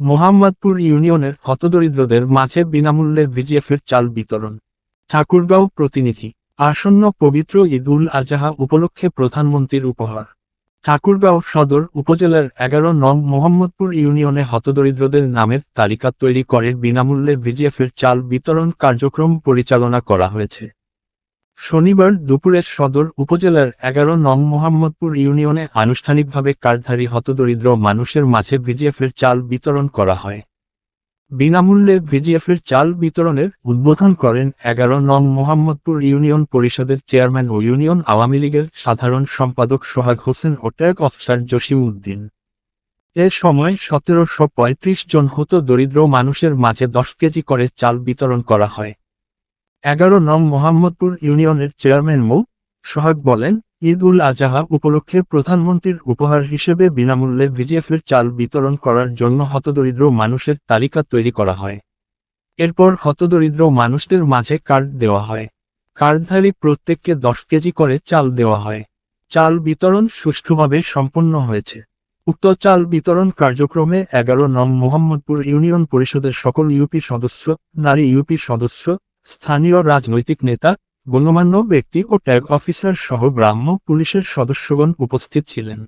মোহাম্মদপুর ইউনিয়নের হতদরিদ্রদের মাঝে বিনামূল্যে ভিজিএফের চাল বিতরণ। ঠাকুরগাঁও প্রতিনিধি। আসন্ন পবিত্র ঈদ উল আজাহা উপলক্ষে প্রধানমন্ত্রীর উপহার। ঠাকুরগাঁও সদর উপজেলার এগারো নং মোহাম্মদপুর ইউনিয়নে হতদরিদ্রদের নামের তালিকা তৈরি করে বিনামূল্যে ভিজিএফের চাল বিতরণ কার্যক্রম পরিচালনা করা হয়েছে। শনিবার দুপুরে সদর উপজেলার এগারো নং মোহাম্মদপুর ইউনিয়নে আনুষ্ঠানিকভাবে কার্ডধারী হতদরিদ্র মানুষের মাঝে ভিজিএফের চাল বিতরণ করা হয়। বিনামূল্যে ভিজিএফের চাল বিতরণের উদ্বোধন করেন এগারো নং মোহাম্মদপুর ইউনিয়ন পরিষদের চেয়ারম্যান ও ইউনিয়ন আওয়ামী লীগের সাধারণ সম্পাদক সোহাগ হোসেন ও ট্যাগ অফিসার জসিম উদ্দিন এ সময় সতেরোশো পঁয়ত্রিশ জন হত দরিদ্র মানুষের মাঝে দশ কেজি করে চাল বিতরণ করা হয়। এগারো নং মোহাম্মদপুর ইউনিয়নের চেয়ারম্যান মৌ. সোহাগ বলেন, ঈদ উল আজহা উপলক্ষে প্রধানমন্ত্রীর উপহার হিসেবে বিনামূল্যে ভিজিএফের চাল বিতরণ করার জন্য হতদরিদ্র মানুষের তালিকা তৈরি করা হয়। এরপর হতদরিদ্র মানুষদের মাঝে কার্ড দেওয়া হয়। কার্ডধারী প্রত্যেককে দশ কেজি করে চাল দেওয়া হয়। চাল বিতরণ সুষ্ঠুভাবে সম্পন্ন হয়েছে। উক্ত চাল বিতরণ কার্যক্রমে এগারো নং মোহাম্মদপুর ইউনিয়ন পরিষদের সকল ইউপি সদস্য, নারী ইউপি সদস্য স্থানীয় রাজনৈতিক নেতা গণ্যমান্য ব্যক্তি ও ট্যাগ অফিসার সহ গ্রাম্য পুলিশের সদস্যগণ উপস্থিত ছিলেন।